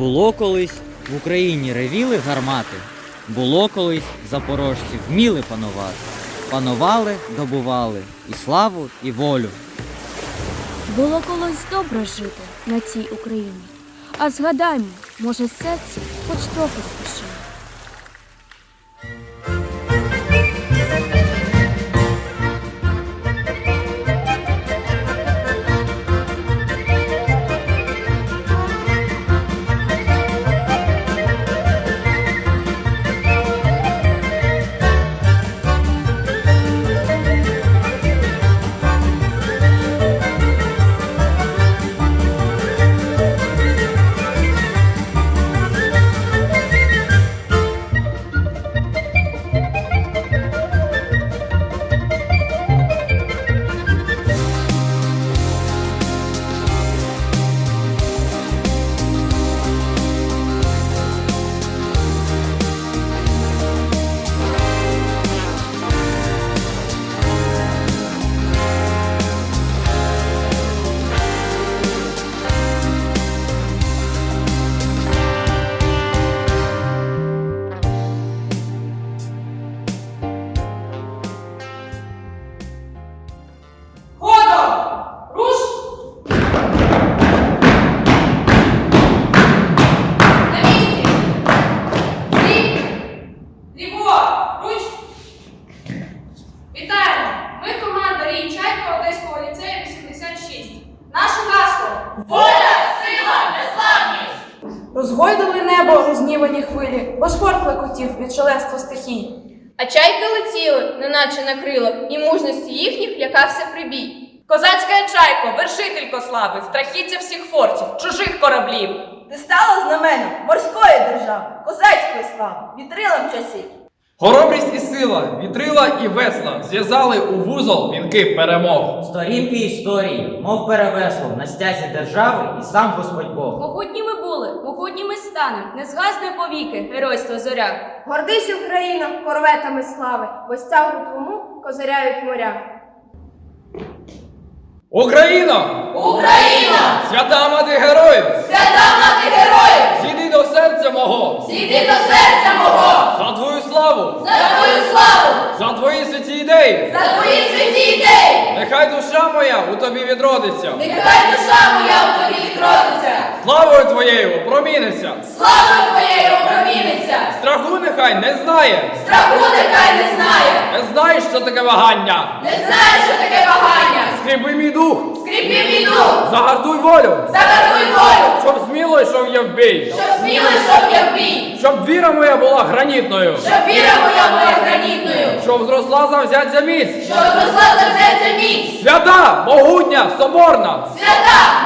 Було колись в Україні ревіли гармати, було колись запорожці вміли панувати. Панували, добували і славу, і волю. Було колись добре жити на цій Україні. А згадаймо, може, серце хоч трохи спішило. Воля, сила, незламність! Розгойдали небо розгнівані хвилі, Босфор клекотів від шаленства стихій. А чайки летіли, неначе на крилах, і мужності їхніх лякався прибій. Козацька чайко, вершителько слави, страхіття всіх фортів, чужих кораблів. Ти стала знаменем морської держави, козацької слави, вітрилам часів. Хоробрість і сила, вітрила і весла зв'язали у вузол вінки перемог. Сторінки історії, мов перевесло на стязі держави і сам Господь Бог. Могутні ми були, могутні ми станем, не згасне повіки, геройство зоря. Гордись Україна корветами слави, бо стягу твому козиряють моря. Україна! Україна! Свята мати героїв! Свята мати героїв! Зійди до серця мого! Зійди до серця славу! За твою славу! За твої святі ідеї! За твої святі ідеї! Нехай душа моя у тобі відродиться! Нехай душа моя у тобі відродиться! Славою твоєю проміниться! Славою твоєю опроміниться! Страху нехай не знає! Страху нехай не знає! Не знає, що таке вагання! Не знає, що таке вагання! Скріпи мій дух! Скріпи війну! Загартуй волю! Загартуй волю! Щоб сміло йшов я в бій! Щоб сміло йшов я в бій! Щоб віра моя була гранітною! Щоб віра моя була гранітною! Щоб зросла завзяття міць! Щоб зросла завзять за міць! Свята, могутня, соборна! Свята,